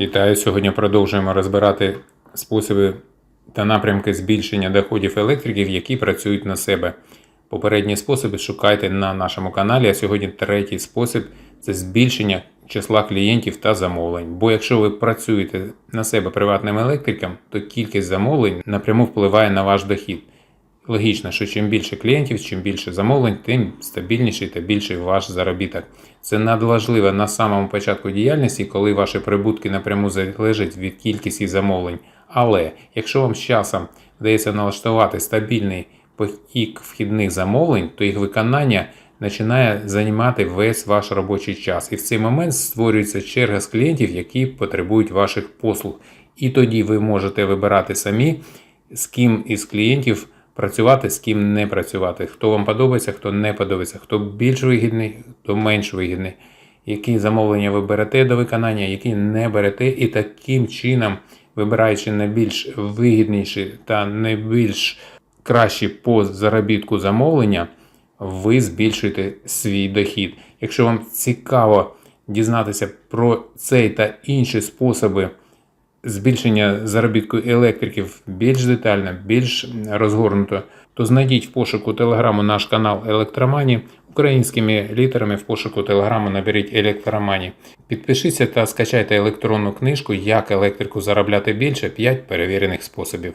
Вітаю! Сьогодні продовжуємо розбирати способи та напрямки збільшення доходів електриків, які працюють на себе. Попередні способи шукайте на нашому каналі, а сьогодні третій спосіб це збільшення числа клієнтів та замовлень. Бо якщо ви працюєте на себе приватним електриком, то кількість замовлень напряму впливає на ваш дохід. Логічно, що чим більше клієнтів, чим більше замовлень, тим стабільніший та більший ваш заробіток. Це надважливо на самому початку діяльності, коли ваші прибутки напряму залежать від кількості замовлень. Але якщо вам з часом вдається налаштувати стабільний потік вхідних замовлень, то їх виконання починає займати весь ваш робочий час. І в цей момент створюється черга з клієнтів, які потребують ваших послуг. І тоді ви можете вибирати самі, з ким із клієнтів працювати, з ким не працювати. Хто вам подобається, хто не подобається, хто більш вигідний, хто менш вигідний. Які замовлення ви берете до виконання, які не берете, і таким чином, вибираючи найбільш вигідніші та найбільш кращі по заробітку замовлення, ви збільшуєте свій дохід. Якщо вам цікаво дізнатися про цей та інші способи збільшення заробітку електриків більш детально, більш розгорнуто, то знайдіть в пошуку телеграму наш канал Електромані. Українськими літерами в пошуку телеграму наберіть Електромані. Підпишіться та скачайте електронну книжку Як електрику заробляти більше 5 перевірених способів.